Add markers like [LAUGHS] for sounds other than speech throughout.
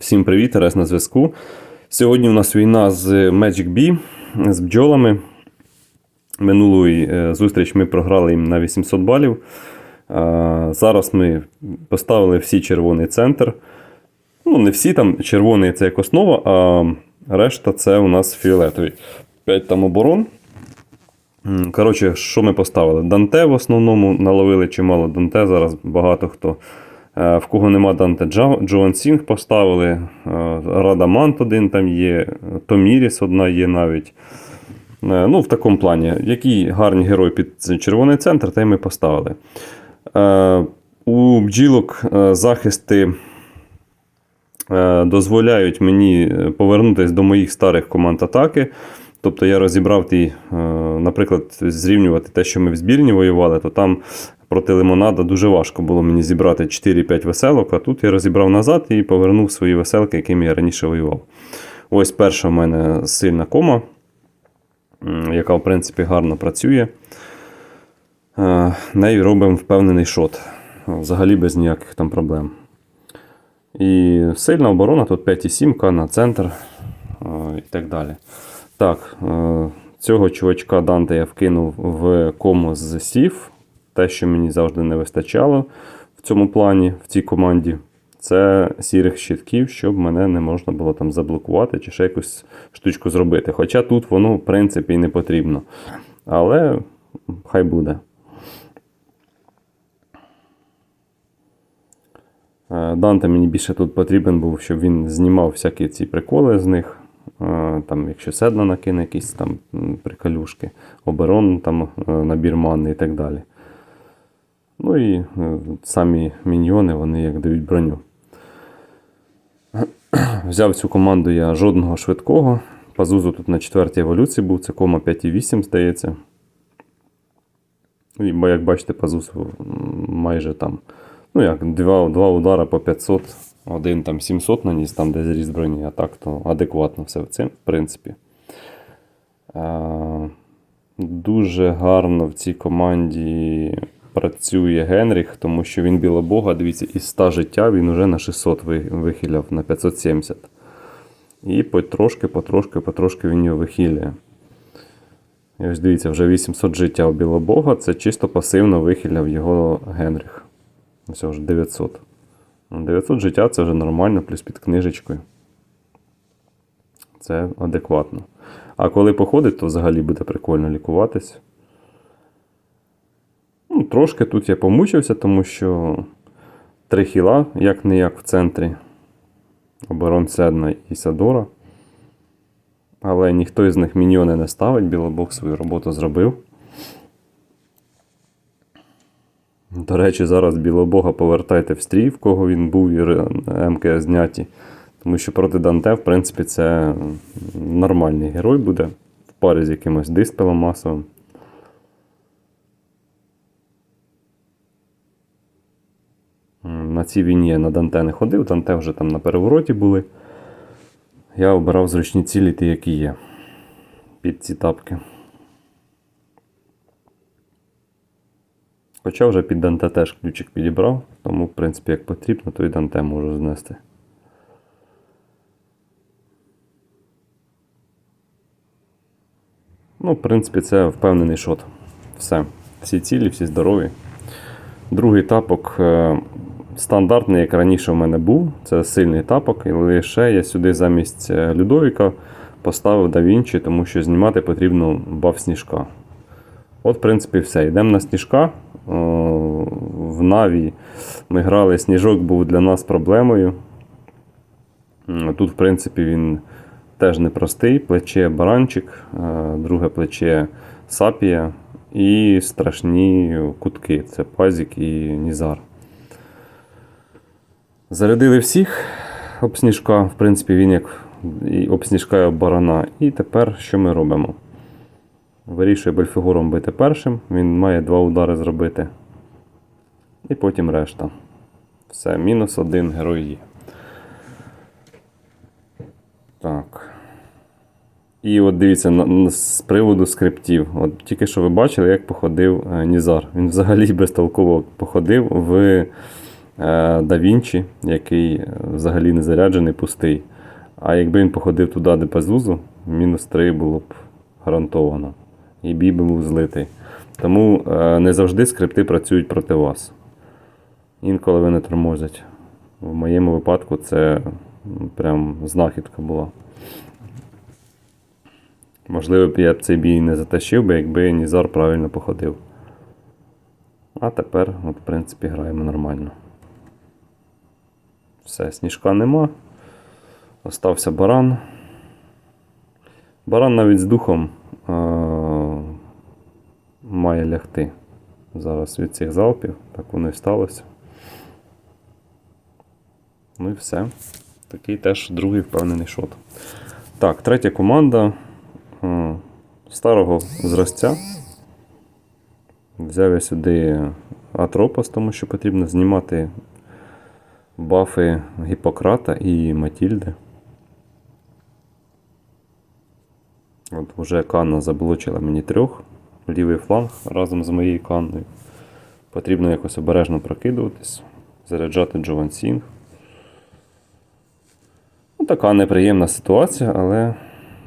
Всім привіт, Терес на зв'язку. Сьогодні у нас війна з Magic Bee, з бджолами. Минулу е, зустріч ми програли їм на 800 балів. Зараз ми поставили всі червоний центр. Ну, не всі там червоний це як основа, а решта це у нас фіолетовий. 5 там оборон. Коротше, що ми поставили? Данте в основному наловили чимало Данте. Зараз багато хто. Е, В кого нема Данте Джо- Джоан Сінг поставили. е, Радамант один там є, Томіріс одна є навіть. Е, Ну, в такому плані. Який гарний герой під червоний центр, та й ми поставили. У бджілок захисти дозволяють мені повернутися до моїх старих команд атаки. Тобто я розібрав ті, наприклад, зрівнювати те, що ми в збірні воювали, то там проти лимонада дуже важко було мені зібрати 4-5 веселок, а тут я розібрав назад і повернув свої веселки, якими я раніше воював. Ось перша в мене сильна кома, яка, в принципі, гарно працює. Е, Нею робимо впевнений шот. Взагалі без ніяких там проблем. І сильна оборона, тут 5,7 на центр е, і так далі. Так, е, цього чувачка Данте я вкинув в кому з сів. Те, що мені завжди не вистачало в цьому плані, в цій команді, це сірих щитків, щоб мене не можна було там заблокувати чи ще якусь штучку зробити. Хоча тут воно, в принципі, і не потрібно. Але хай буде. Е, Данте мені більше тут потрібен був, щоб він знімав всякі ці приколи з них. Е, Там, якщо седла накине якісь там приколюшки, оберон, там, е, набір мани і так далі. Ну і е, самі міньйони, вони як дають броню. [CLEARS THROAT] Взяв цю команду я жодного швидкого. Пазузу тут на четвертій еволюції був, це кома 5,8, здається. І, бо, як бачите, пазуз майже там. Ну як, два, два удара по 500, один там 700 наніс, там де зріз броні, а так то адекватно все цим, в принципі. А, дуже гарно в цій команді працює Генріх, тому що він білобога, дивіться, із 100 життя він уже на 600 вихиляв, на 570. І потрошки, потрошки, потрошки він його вихилює. І ось дивіться, вже 800 життя у білобога, це чисто пасивно вихиляв його Генріх. Ось вже 900. Ну, 900 життя це вже нормально, плюс під книжечкою. Це адекватно. А коли походить, то взагалі буде прикольно лікуватись. Ну, трошки тут я помучився, тому що три хіла, як не як в центрі. Оборон Седна і Садора. Але ніхто із них міньйони не ставить, Білобог свою роботу зробив. До речі, зараз Білобога повертайте в стрій, в кого він був і МК зняті. Тому що проти Данте, в принципі, це нормальний герой буде в парі з якимось диспелом масовим. На цій війні я на Данте не ходив, Данте вже там на перевороті були. Я обирав зручні цілі, ті, які є. Під ці тапки. Хоча вже під Данте теж ключик підібрав, тому, в принципі, як потрібно, то і Данте можу знести. Ну, в принципі, це впевнений шот. Все. Всі цілі, всі здорові. Другий тапок е, стандартний, як раніше в мене був. Це сильний тапок. І лише я сюди замість е, Людовіка поставив Да тому що знімати потрібно баф сніжка. От, в принципі, все. Йдемо на сніжка. В Наві ми грали, сніжок був для нас проблемою. Тут, в принципі, він теж непростий. Плече баранчик, е, друге плече сапія і страшні кутки. Це пазік і нізар. Зарядили всіх об сніжка. В принципі, він як і об і об барана. І тепер що ми робимо? Вирішує Бельфігором бити першим. Він має два удари зробити. І потім решта. Все, мінус один герой є. Так. І от дивіться, на- на- з приводу скриптів. От тільки що ви бачили, як походив е, Нізар. Він взагалі [LAUGHS] безтолково походив в Да Вінчі, який е, взагалі не заряджений, пустий. А якби він походив туди, де по зузу, мінус 3 було б гарантовано. І бій би був злитий. Тому е, не завжди скрипти працюють проти вас. Інколи вони тормозять. В моєму випадку це прям знахідка була. Можливо, б я б цей бій не затащив би, якби Нізар правильно походив. А тепер, от, в принципі, граємо нормально. Все, сніжка нема. Остався баран. Баран навіть з духом е- має лягти. Зараз від цих залпів. Так воно і сталося. Ну і все. Такий теж другий впевнений шот. Так, третя команда е, старого зразця. Взяв я сюди Атропос, тому що потрібно знімати бафи Гіппократа і Матільди. От вже Канна заблочила мені трьох. Лівий фланг разом з моєю канною. Потрібно якось обережно прокидуватись, заряджати Джован Сінг. Ну, така неприємна ситуація, але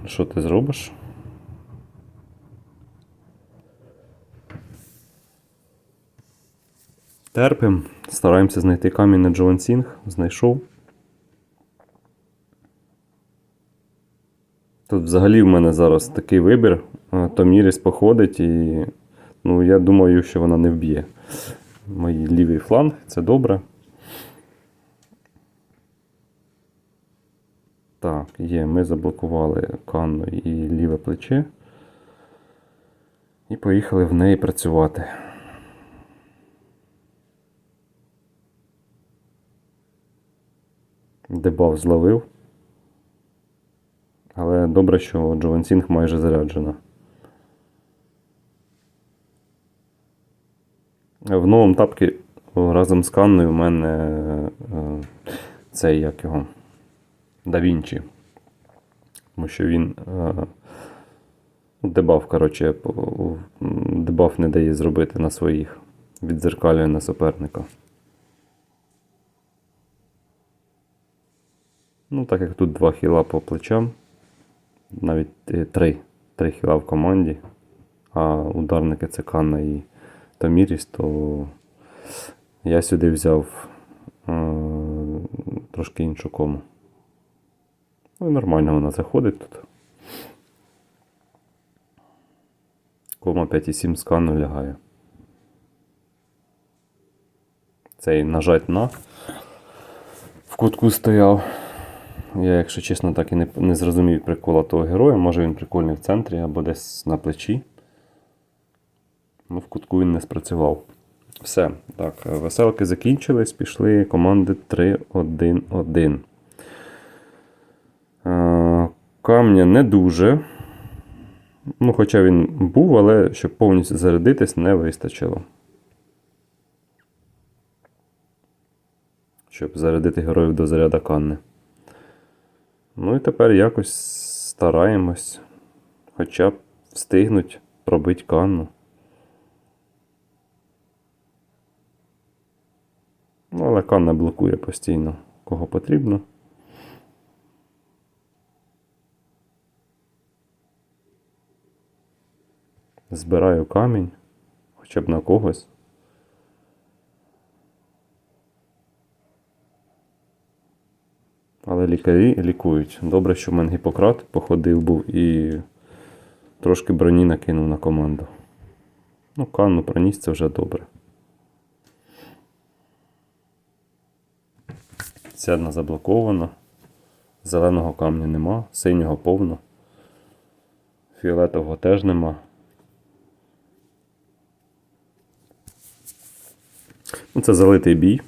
що ти зробиш? Терпим, стараємося знайти камінь на Джован Сінг. Знайшов. Тут взагалі в мене зараз такий вибір. Томіріс походить і ну, я думаю, що вона не вб'є. Мій лівий фланг, це добре. Так, є, ми заблокували канну і ліве плече. І поїхали в неї працювати. Дебаф зловив. Але добре, що Джован Сінг майже заряджена. В новому тапці разом з Канною у мене е, цей як його Да. Тому що він е, дебаф, коротше, дебаф не дає зробити на своїх. Відзеркалює на суперника. Ну, так як тут два хіла по плечам, навіть е, три, три хіла в команді, а ударники це Канна і Томіріс, то я сюди взяв е, трошки іншу кому. Ну і нормально вона заходить тут. Кома 5,7 з Канну лягає. Цей нажать на в кутку стояв. Я, якщо чесно, так і не, не зрозумів прикола того героя. Може він прикольний в центрі або десь на плечі. Ну, в кутку він не спрацював. Все. Так, веселки закінчились, пішли команди 3-1-1. Е, Камня не дуже. Ну, хоча він був, але щоб повністю зарядитись, не вистачило. Щоб зарядити героїв до заряда Канни. Ну і тепер якось стараємось. Хоча б встигнуть пробити канну. Ну, але канна блокує постійно, кого потрібно. Збираю камінь, хоча б на когось. Але лікарі лікують. Добре, що в мене Гіппократ походив був і трошки броні накинув на команду. Ну, канну проніс це вже добре. Ця одна заблокована. Зеленого камня нема, синього повно. Фіолетового теж нема. Ну, це залитий бій.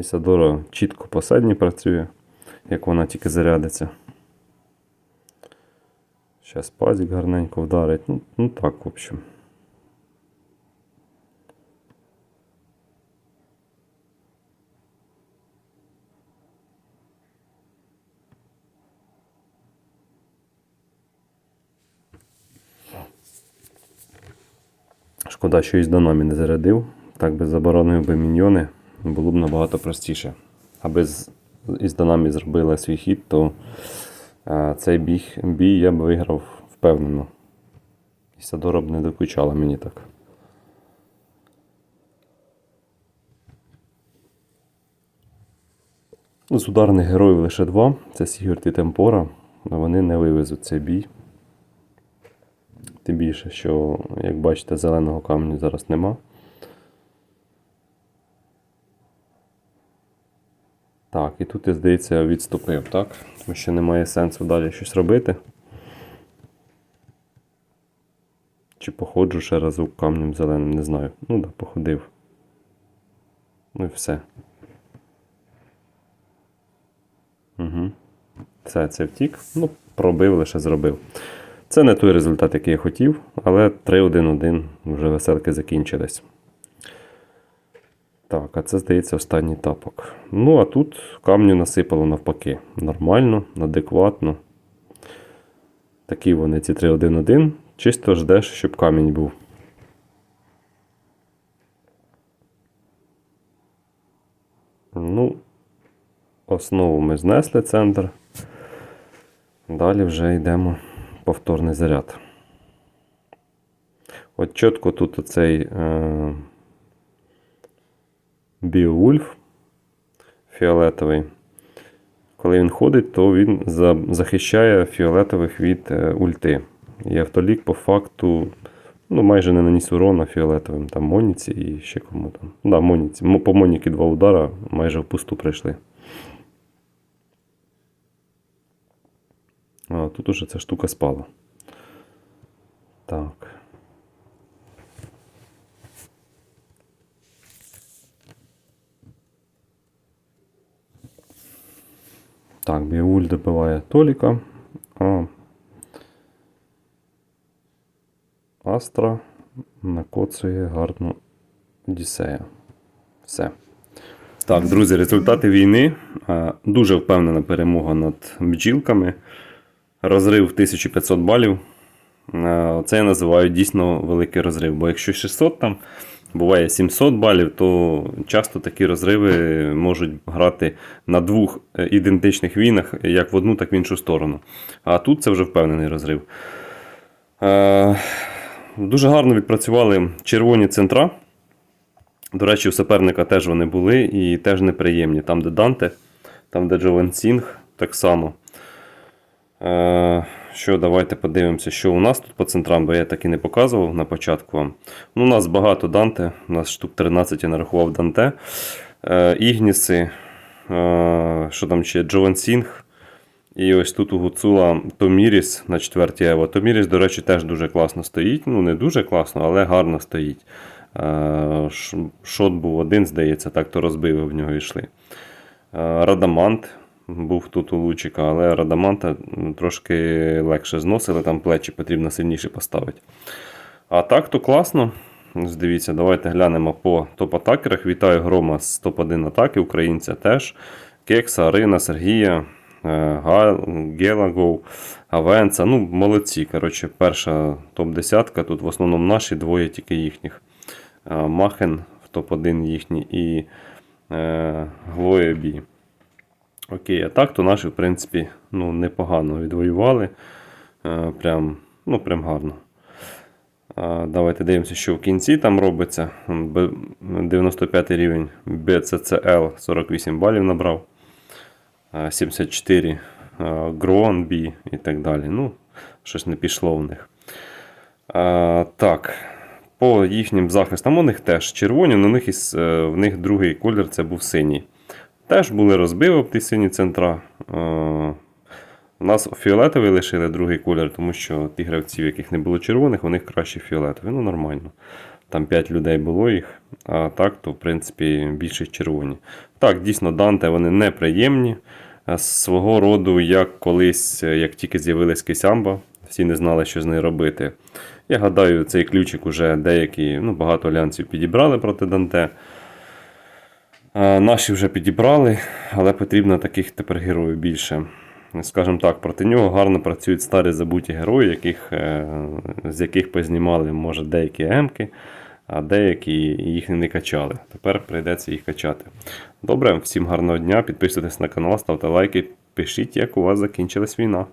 Ісадора чітко по садні працює, як вона тільки зарядиться. Зараз пазик гарненько вдарить. Ну, ну так, в общем. Шкода, що із Дономі не зарядив. Так би заборонив би міньйони, було б набагато простіше. Аби із Дономі зробила свій хід, то а, цей біг, бій я б виграв впевнено. І Садора б не докучала мені так. З ударних героїв лише два. Це Сігурд і Темпора. Вони не вивезуть цей бій. Тим більше, що, як бачите, зеленого каменю зараз нема. Так, і тут я, здається, відступив, так? Тому що немає сенсу далі щось робити. Чи походжу ще разок камнем зеленим, не знаю. Ну да, походив. Ну і все. Угу. Все, це втік. Ну, пробив, лише зробив. Це не той результат, який я хотів, але 3-1-1 вже веселки закінчились. Так, а це, здається, останній тапок. Ну, а тут камню насипало навпаки. Нормально, адекватно. Такі вони ці 3-1-1. Чисто ждеш, щоб камінь був. Ну, основу ми знесли центр. Далі вже йдемо повторний заряд. От чітко тут оцей е, Біовульф фіолетовий. Коли він ходить, то він захищає фіолетових від е, ульти. І автолік по факту ну, майже не наніс урона фіолетовим. Там Моніці і ще кому там. Да, Моніці. По Моніки два удара майже в пусту прийшли. А, тут уже ця штука спала. Так. Так, Біуль добиває Толіка. Астра накоцує гарну Одіссея. Все. Так, друзі, результати війни. Дуже впевнена перемога над бджілками. Розрив 1500 балів. Це я називаю дійсно великий розрив. Бо якщо 600 там буває 700 балів, то часто такі розриви можуть грати на двох е, ідентичних війнах, як в одну, так в іншу сторону. А тут це вже впевнений розрив. Е, Дуже гарно відпрацювали червоні центра. До речі, у суперника теж вони були і теж неприємні. Там, де Данте, там, де Джовен Сінг, так само. Що, давайте подивимося, що у нас тут по центрам, бо я так і не показував на початку вам. Ну, у нас багато Данте, у нас штук 13 я нарахував Данте. Е, Ігніси, е, що там ще, Джовен Сінг. І ось тут у Гуцула Томіріс на 4 Ево. Томіріс, до речі, теж дуже класно стоїть. Ну, не дуже класно, але гарно стоїть. Е, Шот був один, здається, так то розбиви в нього йшли. Е, Радамант був тут у Лучика, але Радаманта трошки легше зносили, там плечі потрібно сильніше поставити. А так то класно. Дивіться, давайте глянемо по топ-атакерах. Вітаю Грома з топ-1 атаки, українця теж. Кекса, Арина, Сергія, е, Гелагов, Авенца. Ну, молодці. Коротше, перша топ-10. Тут в основному наші, двоє тільки їхніх. Е, Махен в топ-1 їхній і е, Глоя Бі. Окей, а так, то наші, в принципі, ну, непогано відвоювали. Е, Прям, ну, прям гарно. Давайте дивимося, що в кінці там робиться. М, Б- 95 рівень BCCL 48 балів набрав. 74 Гроон B і так далі. Ну, щось не пішло в них. А, так, по їхнім захистам у них теж червоні, але у них, із, е, в них другий колір це був синій. Теж були розбиви в ті сині центра. Е, У нас фіолетовий лишили другий колір, тому що ті гравці, в яких не було червоних, у них краще фіолетовий. Ну, нормально. Там 5 людей було їх, а так, то, в принципі, більше червоні. Так, дійсно, Данте вони неприємні. Е, Свого роду, як колись, е, як тільки з'явилась Кисямба, всі не знали, що з нею робити. Я гадаю, цей ключик уже деякі, ну, багато альянсів підібрали проти Данте. Е, Наші вже підібрали, але потрібно таких тепер героїв більше. Скажімо так, проти нього гарно працюють старі забуті герої, яких, е, з яких познімали, може, деякі емки. а деякі їх не качали. Тепер прийдеться їх качати. Добре, всім гарного дня. Підписуйтесь на канал, ставте лайки, пишіть, як у вас закінчилась війна.